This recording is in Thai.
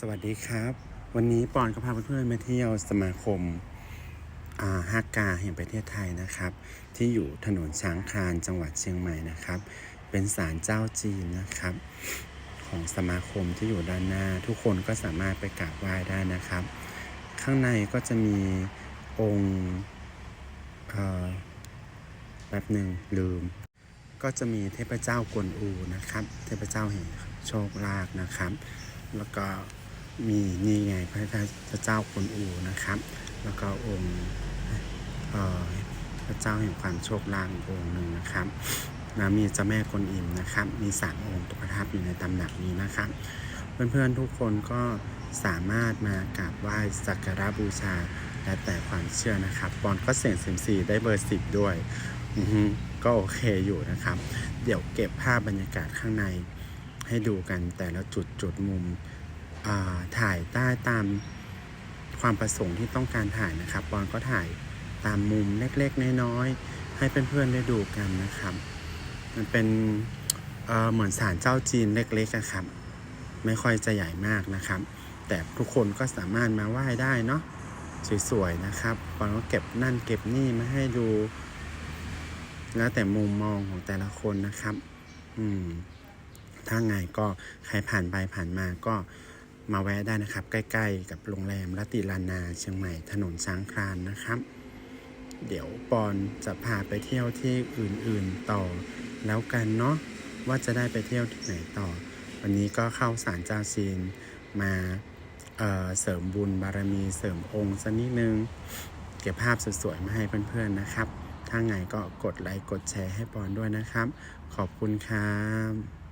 สวัสดีครับ วันนี้ปอนก็พาเพื่อนๆมาเที่ยวสมาคมอาฮักกาแห่งประเทศไทยนะครับ ที่อยู่ถนนช้างคลานจังหวัดเชียงใหม่นะครับ เป็นศาลเจ้าจีนนะครับ ของสมาคมที่อยู่ด้านหน้า ทุกคนก็สามารถไปกราบไหว้ได้นะครับ ข้างในก็จะมีองค์แป๊บหนึ่งลืม ก็จะมีเทพเจ้ากวนอูนะครับ เทพเจ้าแห่งโชคลาภนะครับแล้วก็ มีนี่ไงพระเจ้ากวนอูนะครับ แล้วก็องค์เอ่อพระเจ้าแห่งความโชคลาภอีกองค์หนึ่งนะครับแล้วมีเจ้าแม่กวนอิมนะครับ มีสามองค์ประทับอยู่ในตำหนักนี้นะครับ เพื่อนๆทุกคนก็สามารถมากราบไหว้สักการะบูชา และแต่ความเชื่อนะครับปอนก็เสี่ยงเซมซีได้เบอร์สิบด้วยก็โอเคอยู่นะครับ เดี๋ยวเก็บภาพบรรยากาศข้างในให้ดูกันแต่ละจุดจุดมุม ถ่ายใต้ตามความประสงค์ที่ต้องการถ่ายนะครับปอนก็ถ่ายตามมุมเล็กๆ น้อยๆ ให้เพื่อนๆได้ดูกันนะครับ มันเป็นเเหมือนศาลเจ้าจีนเล็กๆอะครับ ไม่ค่อยจะใหญ่มากนะครับ แต่ทุกคนก็สามารถมาไหว้ได้เนาะสวยๆนะครับปอนก็เก็บนั่นเก็บนี่มาให้ดู แล้วแต่มุมมองของแต่ละคนนะครับ อืมถ้าไงก็ใครผ่านไปผ่านมาก็ มาแวะได้นะครับ ใกล้ๆ กับโรงแรมรัติลานาเชียงใหม่ถนนช้างคลานนะครับ เดี๋ยวปอนจะพาไปเที่ยวที่อื่นๆต่อ แล้วกันเนาะว่าจะได้ไปเที่ยวที่ไหนต่อ วันนี้ก็เข้าศาลเจ้าจีนมาเเสริมบุญบารมีเสริมองค์สักนิดนึง เก็บภาพสวยๆมาให้เพื่อนๆนะครับ ถ้าไงก็กดไลค์กดแชร์ให้ปอนด้วยนะครับ ขอบคุณครับ